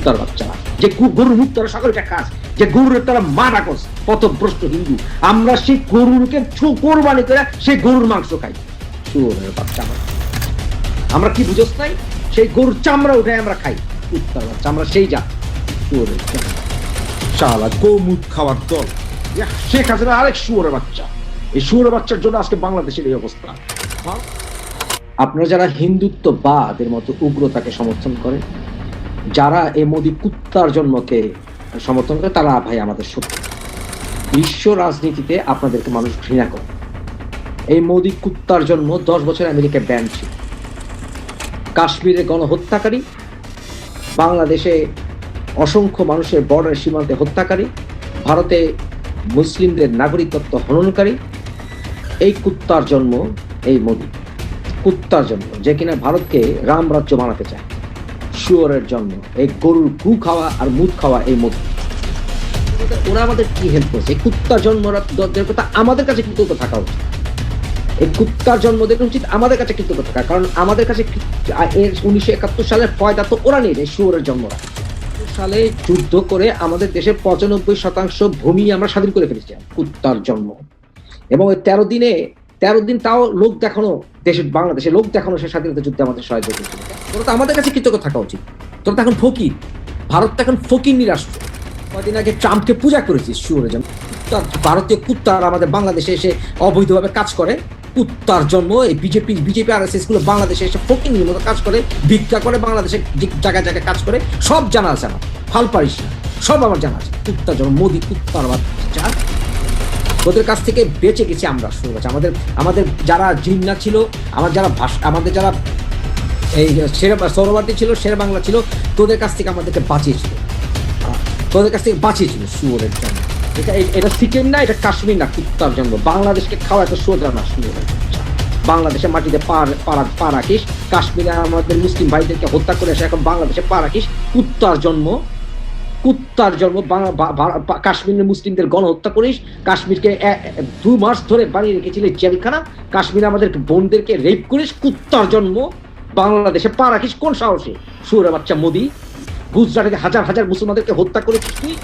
কুত্তার বাচ্চারা যে গু- গরুর মুখ তারা সকলটা খাস যে গরুর তারা মা ডাকস পথভ্রষ্ট হিন্দু। আমরা সেই গরুরকে কোরবানি করে সেই গরুর মাংস খাই। শুয়োরের বাচ্চা আমরা। আমরা কি বুঝোস নাই? সেই গরুর চামড়া উঠে আমরা খাই। কুত্তার বাচ্চা আমরা সেই যা শালা গৌমুখ খাওয়ার দল। শেখ হাসিনা আরেক শুয়োরের বাচ্চা। এই শুয়োরের বাচ্চার জন্য আজকে বাংলাদেশের এই অবস্থা। আপনারা যারা হিন্দুত্ববাদের মতো উগ্রতাকে সমর্থন করেন যারা এই মোদী কুত্তার জন্মকে সমর্থন করে, তারা ভাই আমাদের সত্য বিশ্ব রাজনীতিতে আপনাদেরকে মানুষ ঘৃণা করে। এই মোদী কুত্তার জন্ম দশ বছর আমেরিকা ব্যান ছিল। কাশ্মীরে গণহত্যাকারী, বাংলাদেশে অসংখ্য মানুষের বর্ডার সীমান্তে হত্যাকারী, ভারতে মুসলিমদের নাগরিকত্ব হননকারী, এই কুত্তার জন্ম, এই মোদী কুত্তার জন্ম, যে কিনা ভারতকে রাম রাজ্য বানাতে চায়। শুয়োরের জন্ম এই গরুর গু খাওয়া আর মুখ খাওয়া এই মোদী ওরা আমাদের কি হেল্প করছে? এই কুত্তার জন্ম কথা আমাদের কাছে কৃতজ্ঞ থাকা উচিত। এই কুত্তার জন্ম দেখে উচিত আমাদের কাছে কৃতজ্ঞ থাকা। কারণ আমাদের কাছে এর উনিশশো একাত্তর সালের ফয়দা তো ওরা নিয়ে যায় শুয়োরের জন্মরা সালে যুদ্ধ করে আমাদের দেশের পঁচানব্বই শতাংশ ভূমি আমরা স্বাধীন করে ফেলেছি কুত্তার জন্ম। এবং ওই তেরো দিনে তেরো দিন তাও লোক দেখানো, দেশের বাংলাদেশে লোক দেখানো সে স্বাধীনতা যুদ্ধে আমাদের সহায়তা করেছিল। তোরা তো আমাদের কাছে কৃতজ্ঞ থাকা উচিত। তোরা তো এখন ফকির। ভারত তো এখন ফকির রাষ্ট্র কদিন আগে ট্রাম্পকে পূজা করেছিস কুত্তার ভারতীয় কুত্তার আমাদের বাংলাদেশে এসে অবৈধভাবে কাজ করে। কুত্তার জন্ম এই বিজেপি বিজেপি আর এসগুলো বাংলাদেশে এসে ফকির মতো কাজ করে, ভিক্ষা করে, বাংলাদেশে জায়গায় জায়গায় কাজ করে, সব জানা। আছে আমার ফাল পারিস না। সব আমার জানা আছে। কুত্তার জন্ম মোদি কুত্তার বাচ্চা ওদের কাছ থেকে বেঁচে গেছি আমরা শুরু করছি আমাদের আমাদের যারা জিন্না ছিল, আমার যারা আমাদের যারা এই শের সৌরবাদী ছিল, শের বাংলা ছিল, তোদের কাছ থেকে আমাদেরকে বাঁচিয়েছিল। তোদের কাছ থেকে বাঁচিয়েছিল শুয়োরের জন্য। এটা এটা সিকিম না, এটা কাশ্মীর না, কুত্তার জন্য। বাংলাদেশকে খাওয়া এত সোজা না বাচ্চা। বাংলাদেশের মাটিতে পা রাখিস, কাশ্মীরে আমাদের মুসলিম ভাইদেরকে হত্যা করে এসে এখন বাংলাদেশে পা রাখিস, কুত্তার জন্ম কুত্তার জন্ম কাশ্মীরের মুসলিমদের গণহত্যা করিস, কাশ্মীরকে দু মাস ধরে বানিয়ে রেখেছিলি জেলখানা, কাশ্মীরে আমাদের বোনদেরকে রেপ করিস, কুত্তার জন্ম, বাংলাদেশে পা রাখিস কোন সাহসে? সুরে বাচ্চা মোদি গুজরাটে হাজার হাজার মুসলমানদেরকে হত্যা করেছিস তুই,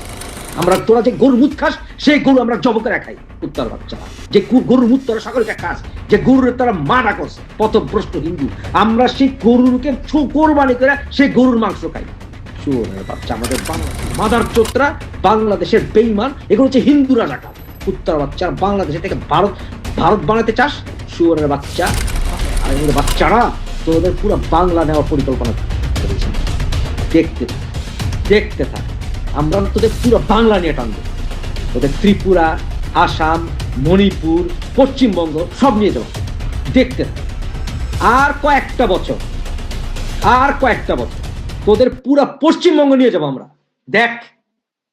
আমরা তোরা যে গরুর মুখ খাস, সেই গরু আমরা জব করে খাই, কুত্তার বাচ্চা। যে গরুর মুখ তোরা সকলকে খাস, যে গরুর তারা মা ডাকস, পথভ্রষ্ট হিন্দু, আমরা সেই গরুকে কোরবানি করে সেই গরুর মাংস খাই। শুয়োরের বাচ্চা আমাদের মাদার চোত্রা বাংলাদেশের বেইমান, এগুলো হচ্ছে হিন্দুরা রাখা কুত্তার বাচ্চা, আর বাংলাদেশে থেকে ভারত ভারত বানাতে চাস? শুয়োরের বাচ্চা। আর এগুলো বাচ্চারা তোদের পুরো বাংলা নেওয়ার পরিকল্পনা করেছে। দেখতে দেখতে থাক। আমরা তোদের পুরো বাংলা নিয়ে টানবো। তোদের ত্রিপুরা, আসাম, মণিপুর, পশ্চিমবঙ্গ সব নিয়ে যাব। দেখতে থাক। আর কয়েকটা বছর, আর কয়েকটা বছর। তোদের পুরা পশ্চিমবঙ্গ নিয়ে যাব আমরা। দেখ,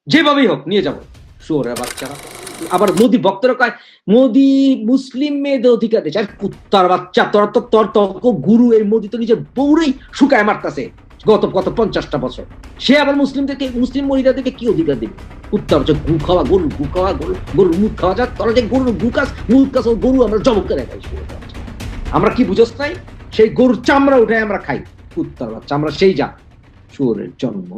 যেভাবেই হোক নিয়ে যাব। শুয়োরের বাচ্চারা, আবার মোদি ভক্তরা কয়, মোদি মুসলিম মেয়েদের অধিকার আর কুত্তার বাচ্চা, তোর তো তোর তর্ক গুরু এই মোদি তো নিজের বউরেই শুকায় মারতাছে গত গত পঞ্চাশটা বছর। সে আবার মুসলিমদেরকে মুসলিম মহিলাদেরকে কি অধিকার দিবে? উত্তর হচ্ছে গু খাওয়া, গরু গু খাওয়া, গরু, গরুর মুখ খাওয়া যাক, তোরা যে গরুর গু কাজ মুখ কাজ গরু আমরা জবক করে খাই। আমরা কি বুঝোস নাই? সেই গরুর চামড়া উঠে আমরা খাই। কুত্তার বাচ্চা, আমরা সেই যা শুয়োরের জন্ম